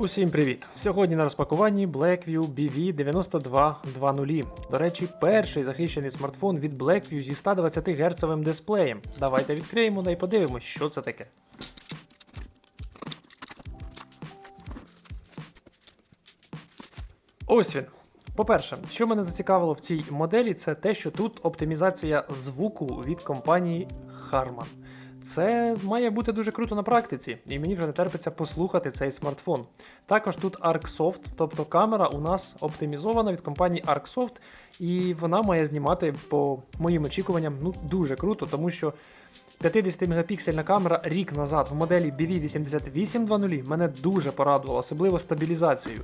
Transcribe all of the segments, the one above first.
Усім привіт! Сьогодні на розпакуванні Blackview BV9220. До речі, перший захищений смартфон від Blackview зі 120 Гц дисплеєм. Давайте відкриємо та й подивимось, що це таке. Ось він. По-перше, що мене зацікавило в цій моделі, це те, що тут оптимізація звуку від компанії Harman. Це має бути дуже круто на практиці, і мені вже не терпиться послухати цей смартфон. Також тут ArcSoft, тобто камера у нас оптимізована від компанії ArcSoft, і вона має знімати по моїм очікуванням ну, дуже круто, тому що 50 мегапіксельна камера рік назад в моделі BV8820 мене дуже порадувала, особливо стабілізацією.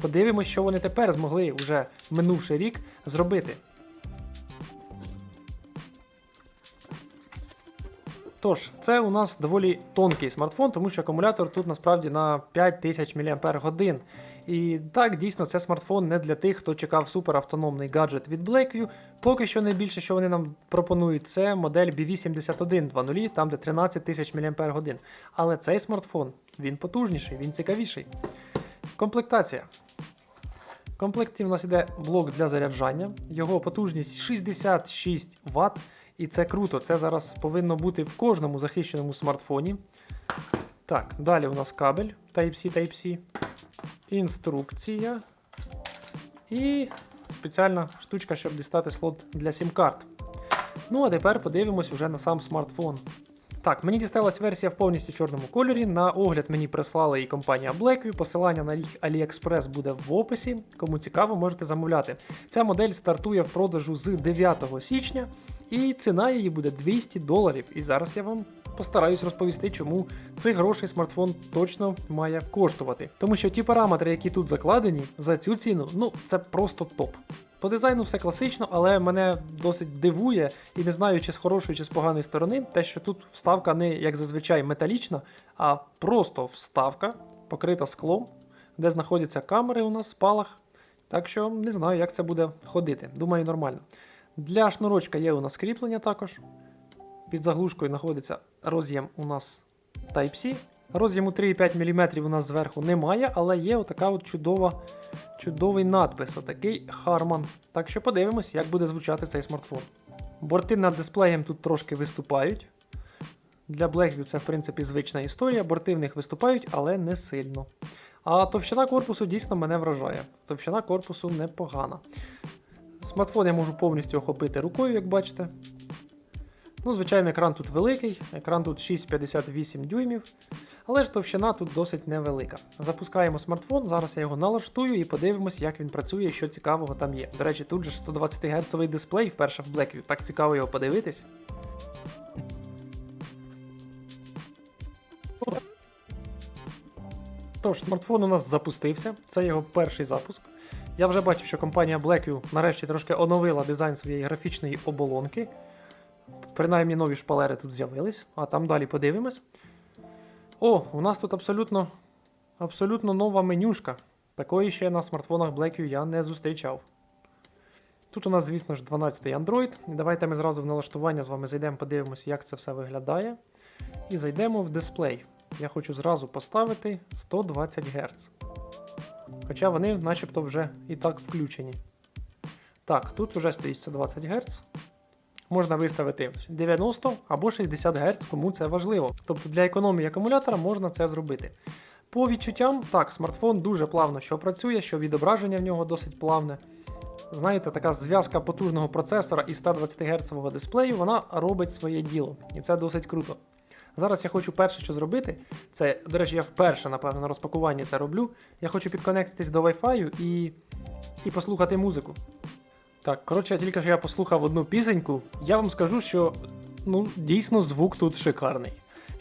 Подивимось, що вони тепер змогли вже минувший рік зробити. Тож, це у нас доволі тонкий смартфон, тому що акумулятор тут насправді на 5000 мАч. І так, дійсно, це смартфон не для тих, хто чекав суперавтономний гаджет від Blackview. Поки що найбільше, що вони нам пропонують, це модель BV7120, там де 13 тисяч мАч. Але цей смартфон він потужніший, він цікавіший. Комплектація. В комплекті у нас іде блок для заряджання, його потужність 66 Вт. І це круто, це зараз повинно бути в кожному захищеному смартфоні. Так, далі у нас кабель Type-C Type-C, інструкція і спеціальна штучка, щоб дістати слот для сім-карт. Ну, а тепер подивимось уже на сам смартфон. Так, мені дісталась версія в повністю чорному кольорі. На огляд мені прислала і компанія Blackview. Посилання на їх AliExpress буде в описі. Кому цікаво, можете замовляти. Ця модель стартує в продажу з 9 січня, і ціна її буде 200 доларів. І зараз я вам постараюсь розповісти, чому цих грошей смартфон точно має коштувати. Тому що ті параметри, які тут закладені, за цю ціну, ну це просто топ. По дизайну все класично, але мене досить дивує і не знаю, чи з хорошої, чи з поганої сторони, те, що тут вставка не як зазвичай металічна, а просто вставка, покрита склом, де знаходяться камери у нас, спалах. Так що не знаю, як це буде ходити. Думаю, нормально. Для шнурочка є у нас кріплення також. Під заглушкою знаходиться роз'єм у нас Type-C. Роз'єму 3,5 мм у нас зверху немає, але є отака от чудова, чудовий надпис, отакий Harman. Так що подивимось, як буде звучати цей смартфон. Борти над дисплеєм тут трошки виступають. Для Blackview це, в принципі, звична історія. Борти в них виступають, але не сильно. А товщина корпусу дійсно мене вражає. Товщина корпусу непогана. Смартфон я можу повністю охопити рукою, як бачите. Ну, звичайно, екран тут великий, екран тут 6,58 дюймів, але ж товщина тут досить невелика. Запускаємо смартфон, зараз я його налаштую і подивимось, як він працює що цікавого там є. До речі, тут же 120 Гц дисплей вперше в Blackview, так цікаво його подивитись. Тож, смартфон у нас запустився, це його перший запуск. Я вже бачу, що компанія Blackview нарешті трошки оновила дизайн своєї графічної оболонки. Принаймні нові шпалери тут з'явились, а там далі подивимось. О, у нас тут абсолютно абсолютно нова менюшка. Такої ще на смартфонах Blackview я не зустрічав. Тут у нас, звісно ж, 12-й Android. Давайте ми зразу в налаштування з вами зайдемо, подивимося, як це все виглядає. І зайдемо в дисплей. Я хочу зразу поставити 120 Гц. Хоча вони начебто вже і так включені. Так, тут вже стоїть 120 Гц. Можна виставити 90 або 60 Гц, кому це важливо. Тобто для економії акумулятора можна це зробити. По відчуттям, так, смартфон дуже плавно що працює, що відображення в нього досить плавне. Знаєте, така зв'язка потужного процесора і 120 Гц дисплею, вона робить своє діло. І це досить круто. Зараз я хочу перше, що зробити, це, до речі, я вперше, напевно, на розпакуванні це роблю. Я хочу підконектитись до Wi-Fi і, і послухати музику. Так, коротше, тільки що я послухав одну пісеньку, я вам скажу, що ну, дійсно звук тут шикарний.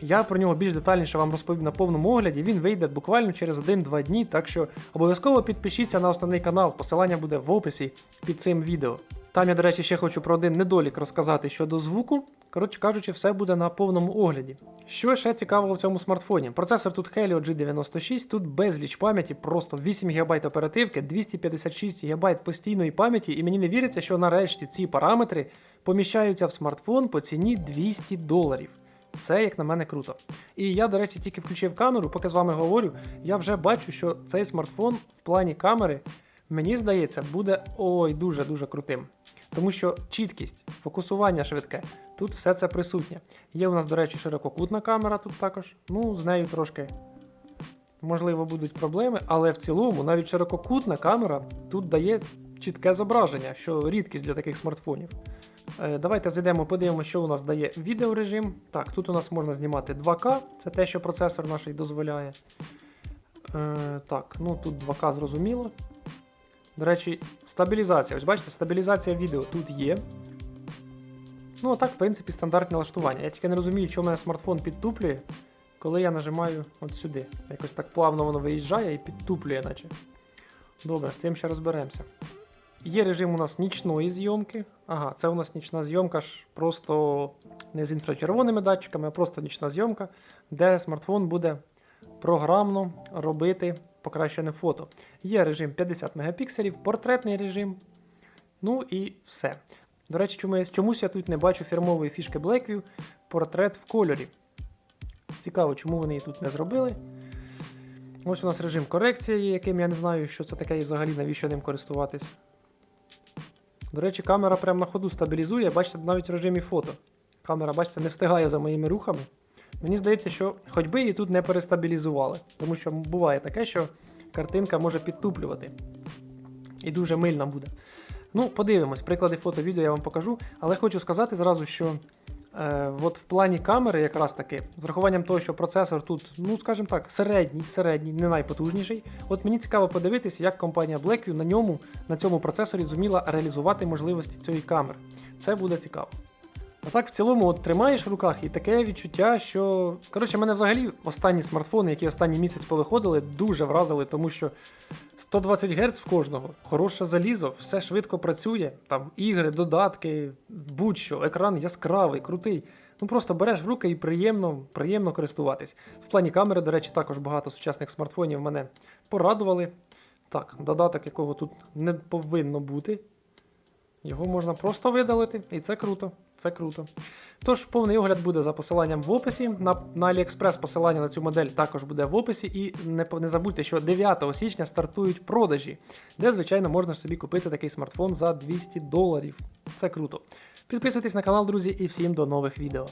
Я про нього більш детальніше вам розповім на повному огляді. Він вийде буквально через 1-2 дні, так що обов'язково підпишіться на основний канал, посилання буде в описі під цим відео. Там я, до речі, ще хочу про один недолік розказати щодо звуку. Коротше кажучи, все буде на повному огляді. Що ще цікавого в цьому смартфоні? Процесор тут Helio G96, тут безліч пам'яті, просто 8 ГБ оперативки, 256 ГБ постійної пам'яті, і мені не віриться, що нарешті ці параметри поміщаються в смартфон по ціні 200 доларів. Це, як на мене, круто. І я, до речі, тільки включив камеру, поки з вами говорю, я вже бачу, що цей смартфон в плані камери, мені здається, буде ой дуже-дуже крутим. Тому що чіткість, фокусування швидке, тут все це присутнє. Є у нас, до речі, ширококутна камера тут також. Ну, з нею трошки можливо будуть проблеми, але в цілому навіть ширококутна камера тут дає чітке зображення, що рідкість для таких смартфонів. Е, Давайте зайдемо, подивимося, що у нас дає відеорежим. Так, тут у нас можна знімати 2К, це те, що процесор наш дозволяє. Е, так, ну тут 2К зрозуміло. До речі, стабілізація. Ось бачите, стабілізація відео тут є. Ну, а так, в принципі, стандартне налаштування. Я тільки не розумію, чому мене смартфон підтуплює, коли я нажимаю от сюди. Якось так плавно воно виїжджає і підтуплює, наче. Добре, з цим ще розберемося. Є режим у нас нічної зйомки. Ага, це у нас нічна зйомка ж просто не з інфрачервоними датчиками, а просто нічна зйомка, де смартфон буде програмно робити покращене фото. Є режим 50 мегапікселів, портретний режим. Ну і все. До речі, чому чомусь я тут не бачу фірмової фішки Blackview портрет в кольорі. Цікаво, чому вони її тут не зробили. Ось у нас режим корекції, яким я не знаю, що це таке і взагалі навіщо ним користуватись. До речі, камера прямо на ходу стабілізує, бачите, навіть в режимі фото. Камера, бачите, не встигає за моїми рухами. Мені здається, що хоч би її тут не перестабілізували, тому що буває таке, що картинка може підтуплювати. І дуже мильна буде. Ну, подивимось, приклади фото, відео я вам покажу. Але хочу сказати зразу, що е, от в плані камери, якраз таки, з рахуванням того, що процесор тут, ну скажімо так, середній, середній, не найпотужніший. От мені цікаво подивитися, як компанія Blackview на ньому, на цьому процесорі зуміла реалізувати можливості цієї камери. Це буде цікаво. А так, в цілому, от тримаєш в руках і таке відчуття, що. Коротше, мене взагалі останні смартфони, які останній місяць повиходили, дуже вразили, тому що 120 Гц в кожного, хороше залізо, все швидко працює. Там ігри, додатки, будь-що, екран яскравий, крутий. Ну просто береш в руки і приємно, приємно користуватись. В плані камери, до речі, також багато сучасних смартфонів мене порадували. Так, додаток, якого тут не повинно бути. Його можна просто видалити, і це круто. Це круто. Тож, повний огляд буде за посиланням в описі. На, на AliExpress посилання на цю модель також буде в описі. І не, не забудьте, що 9 січня стартують продажі, де, звичайно, можна собі купити такий смартфон за 200 доларів. Це круто. Підписуйтесь на канал, друзі, і всім до нових відео.